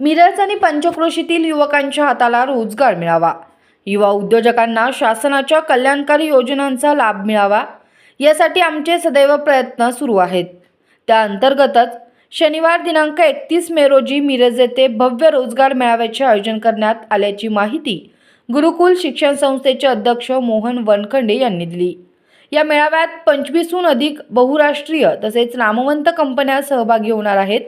मिरज आणि पंचक्रोशीतील युवकांच्या हाताला रोजगार मिळावा. युवा उद्योजकांना शासनाच्या कल्याणकारी योजनांचा लाभ मिळावा. यासाठी आमचे सदैव प्रयत्न सुरू आहेत. त्या अंतर्गतच शनिवार दिनांक एकतीस मे रोजी मिरज येथे भव्य रोजगार मेळाव्याचे आयोजन करण्यात आल्याची माहिती गुरुकुल शिक्षण संस्थेचे अध्यक्ष मोहन वनखंडे यांनी दिली. या मेळाव्यात पंचवीसहून अधिक बहुराष्ट्रीय तसेच नामवंत कंपन्या सहभागी होणार आहेत.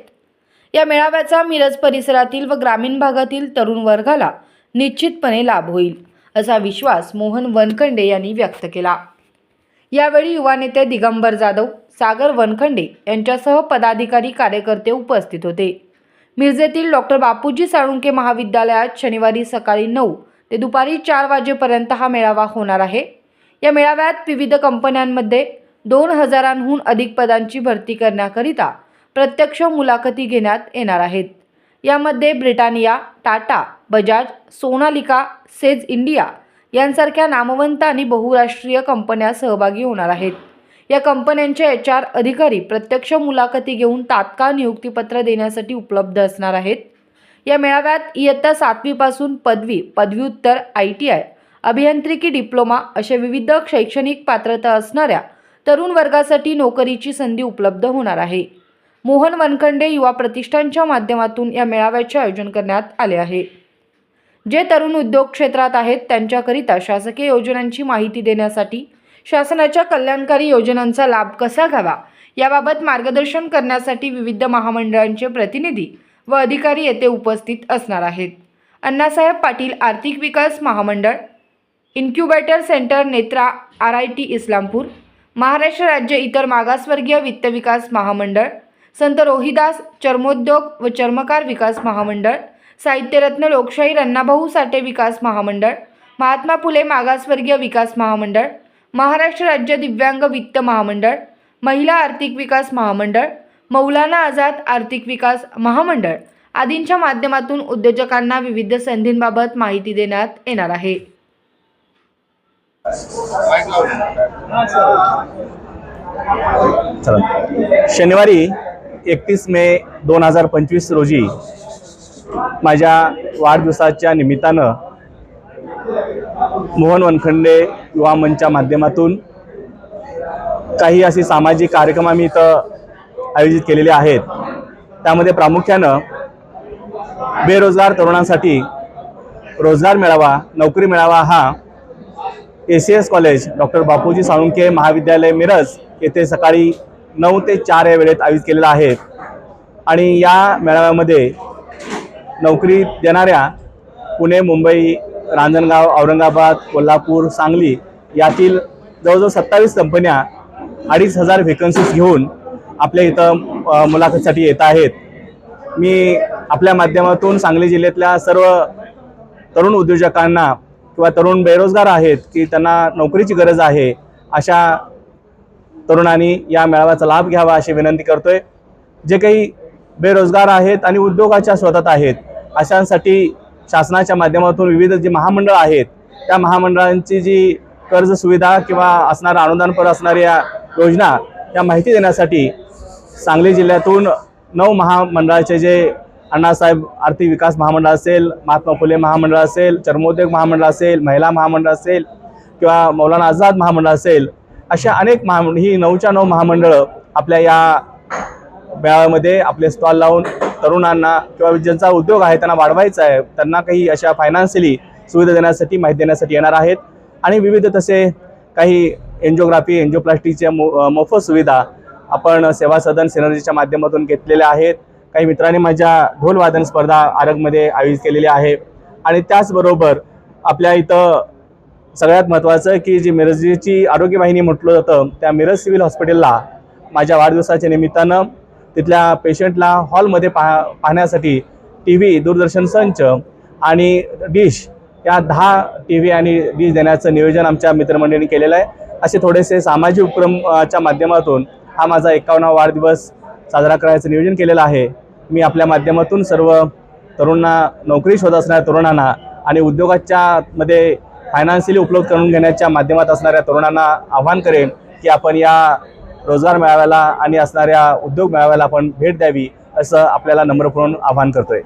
या मेळाव्याचा मिरज परिसरातील व ग्रामीण भागातील तरुण वर्गाला निश्चितपणे लाभ होईल असा विश्वास मोहन वनखंडे यांनी व्यक्त केला. यावेळी युवा नेते दिगंबर जाधव सागर वनखंडे यांच्यासह पदाधिकारी कार्यकर्ते उपस्थित होते. मिरजेतील डॉक्टर बापूजी साळुंके महाविद्यालयात शनिवारी सकाळी नऊ ते दुपारी चार वाजेपर्यंत हा मेळावा होणार आहे. या मेळाव्यात विविध कंपन्यांमध्ये दोन हजारांहून अधिक पदांची भरती करण्याकरिता प्रत्यक्ष मुलाखती घेण्यात येणार आहेत. यामध्ये Britannia Tata Bajaj Sonalika says India यांसारख्या नामवंत आणि बहुराष्ट्रीय कंपन्या सहभागी होणार आहेत. या कंपन्यांचे एच आर अधिकारी प्रत्यक्ष मुलाखती घेऊन तात्काळ नियुक्तीपत्र देण्यासाठी उपलब्ध असणार आहेत. या मेळाव्यात इयत्ता सातवीपासून पदवी पदव्युत्तर आय टी आय अभियांत्रिकी डिप्लोमा अशा विविध शैक्षणिक पात्रता असणाऱ्या तरुण वर्गासाठी नोकरीची संधी उपलब्ध होणार आहे. मोहन वनखंडे युवा प्रतिष्ठानच्या माध्यमातून या मेळाव्याचे आयोजन करण्यात आले आहे. जे तरुण उद्योग क्षेत्रात आहेत त्यांच्याकरिता शासकीय योजनांची माहिती देण्यासाठी शासनाच्या कल्याणकारी योजनांचा लाभ कसा घ्यावा याबाबत मार्गदर्शन करण्यासाठी विविध महामंडळांचे प्रतिनिधी व अधिकारी येथे उपस्थित असणार आहेत. अण्णासाहेब पाटील आर्थिक विकास महामंडळ incubator centre Netra R I T Islampur Maharashtra राज्य इतर मागासवर्गीय वित्त विकास महामंडळ संत रोहिदास चर्मोद्योग व चर्मकार विकास महामंडळ साहित्यरत्न लोकशाही अण्णाभाऊ साठे विकास महामंडळ महात्मा फुले मागासवर्गीय विकास महामंडळ महाराष्ट्र राज्य दिव्यांग वित्त महामंडळ महिला आर्थिक विकास महामंडळ मौलाना आझाद आर्थिक विकास महामंडळ आदींच्या माध्यमातून उद्योजकांना विविध संधींबाबत माहिती देण्यात येणार आहे. शनिवारी एकतीस मे दोन हजार पंचवीस रोजी माझ्या वाढदिवसाच्या निमित्तानं मोहन वनखंडे युवा मंचच्या माध्यमातून काही असे सामाजिक कार्यक्रम आम्ही इथं आयोजित केलेले आहेत. त्यामध्ये प्रामुख्यानं बेरोजगार तरुणांसाठी रोजगार मिळावा नोकरी मिळावा हा A C S college doctor Bapuji Salunke महाविद्यालय मिरज येथे सकाळी नऊ ते चार या वेळेत आयोजित केलेला आहे. आणि या मेळाव्यामध्ये नोकरी देणाऱ्या पुणे मुंबई रांजणगाव औरंगाबाद कोल्हापूर सांगली यातील जवळजवळ सत्तावीस कंपन्या अडीच हजार व्हेकन्सीज घेऊन आपल्या इथं मुलाखतीसाठी येत आहेत. मी आपल्या माध्यमातून सांगली जिल्ह्यातल्या सर्व तरुण उद्योजकांना किंवा तरुण बेरोजगार आहेत की त्यांना नोकरीची गरज आहे अशा तरुणांनी या मेळाव्याचा लाभ घ्यावा अशी विनंती करतोय. जे काही बेरोजगार आहेत आणि उद्योगाच्या शोधात आहेत अशांसाठी शासनाच्या माध्यमातून विविध जी महामंडळ आहेत त्या महामंडळांची जी कर्ज सुविधा किंवा असणारा अनुदानपर असणाऱ्या योजना या माहिती देण्यासाठी सांगली जिल्ह्यातून नऊ महामंडळाचे जे अण्णासाहेब आर्थिक विकास महामंडळ असेल महात्मा फुले महामंडळ असेल चर्मोद्योग महामंडळ असेल महिला महामंडळ असेल किंवा मौलाना आझाद महामंडळ असेल अशा अनेक महा ही नऊच्या नऊ महामंडळं आपल्या या मेळाव्यामध्ये आपले स्टॉल लावून तरुणांना किंवा ज्यांचा उद्योग आहे त्यांना वाढवायचा आहे त्यांना काही अशा फायनान्शियली सुविधा देण्यासाठी माहिती देण्यासाठी येणार आहेत. आणि विविध तसे काही एन्जिओग्राफी एन्जिओप्लास्टिकच्या मो मोफत सुविधा आपण सेवा सदन सिनर्जीच्या माध्यमातून घेतलेल्या आहेत. काही मित्रांनी माझ्या ढोल वादन स्पर्धा आरगमध्ये आयोजित केलेली आहे. आणि त्याचबरोबर आपल्या इथं सगळ्यात महत्त्वाचं की जी मिरजची आरोग्य वाहिनी म्हटलं जातं त्या मिरज सिव्हिल हॉस्पिटलला माझ्या वाढदिवसाच्या निमित्तानं तिथल्या पेशंटला हॉलमध्ये पाहा पाहण्यासाठी टी व्ही दूरदर्शन संच आणि डिश या दहा टी व्ही आणि डिश देण्याचं नियोजन आमच्या मित्रमंडळींनी केलेलं आहे. असे थोडेसे सामाजिक उपक्रमच्या माध्यमातून हा माझा एकावन्नावा वाढदिवस साजरा करायचं नियोजन केलेलं आहे. मी आपल्या माध्यमातून सर्व तरुणांना नोकरी शोध असणाऱ्या तरुणांना आणि उद्योगाच्या मध्ये फायनान्शियली उपलब्ध करून घेण्याच्या माध्यमात असणाऱ्या तरुणांना आव्हान करेन की आपण या रोजगार मेळाव्याला आणि असणाऱ्या उद्योग मेळाव्याला आपण भेट द्यावी असं आपल्याला नम्रपूर्ण आवाहन करतोय.